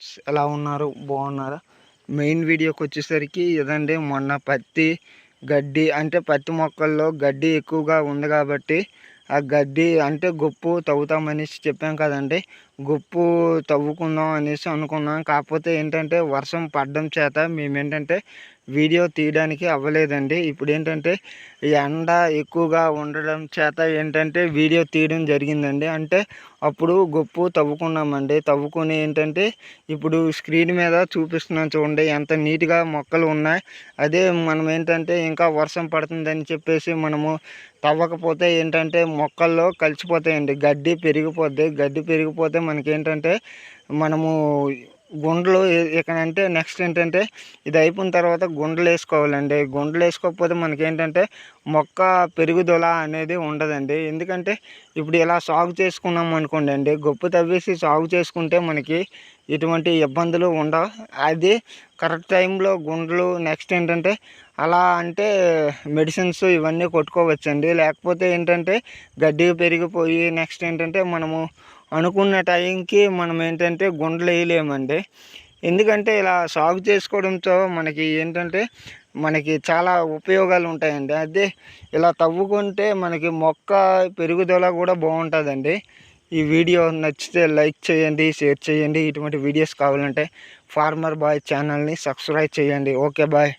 Friends ఎలా ఉన్నారు? బాగున్నారా? మెయిన్ వీడియోకి వచ్చేసరికి ఇదండి మొన్న పత్తి గడ్డి అంటే పత్తి మొక్కల్లో గడ్డి ఎక్కువగా ఉంది కాబట్టి ఆ గడ్డి అంటే గొప్పు తవ్వుతామనేసి చెప్పాం కదండి. గొప్పు తవ్వుకుందాం అనేసి అనుకున్నాం. కాకపోతే ఏంటంటే వర్షం పడడం చేత మేము ఏంటంటే వీడియో తీయడానికి అవ్వలేదండి. ఇప్పుడు ఏంటంటే ఎండ ఎక్కువగా ఉండడం చేత ఏంటంటే వీడియో తీయడం జరిగిందండి. అంటే అప్పుడు గొప్పు తవ్వుకున్నామండి. తవ్వుకొని ఏంటంటే ఇప్పుడు స్క్రీన్ మీద చూపిస్తున్నాం చూడండి. ఎంత నీట్గా మొక్కలు ఉన్నాయి. అదే మనం ఏంటంటే ఇంకా వర్షం పడుతుందని చెప్పేసి మనము తవ్వకపోతే ఏంటంటే మొక్కల్లో కలిసిపోతాయండి. గడ్డి పెరిగిపోద్ది. గడ్డి పెరిగిపోతే మనకేంటంటే మనము గుండ్లు ఇక్కడ అంటే నెక్స్ట్ ఏంటంటే ఇది అయిపోయిన తర్వాత గుండ్లు వేసుకోవాలండి. గుండ్లు వేసుకోకపోతే మనకేంటంటే మొక్క పెరుగుదల అనేది ఉండదండి. ఎందుకంటే ఇప్పుడు ఇలా సాగు చేసుకున్నాం అనుకోండి అండి గొప్ప తవ్వేసి సాగు చేసుకుంటే మనకి ఎటువంటి ఇబ్బందులు ఉండవు. అది కరెక్ట్ టైంలో గుండ్లు నెక్స్ట్ ఏంటంటే అలా అంటే మెడిసిన్స్ ఇవన్నీ కొట్టుకోవచ్చండి. లేకపోతే ఏంటంటే గడ్డి పెరిగిపోయి నెక్స్ట్ ఏంటంటే మనము అనుకున్న టైంకి మనం ఏంటంటే గుండెలు వేయలేమండి. ఎందుకంటే ఇలా సాగు చేసుకోవడంతో మనకి ఏంటంటే మనకి చాలా ఉపయోగాలు ఉంటాయండి. అదే ఇలా తవ్వుకుంటే మనకి మొక్క పెరుగుదల కూడా బాగుంటుందండి. ఈ వీడియో నచ్చితే లైక్ చేయండి షేర్ చేయండి. ఇటువంటి వీడియోస్ కావాలంటే ఫార్మర్ బాయ్ ఛానల్ని సబ్స్క్రైబ్ చేయండి. Okay bye.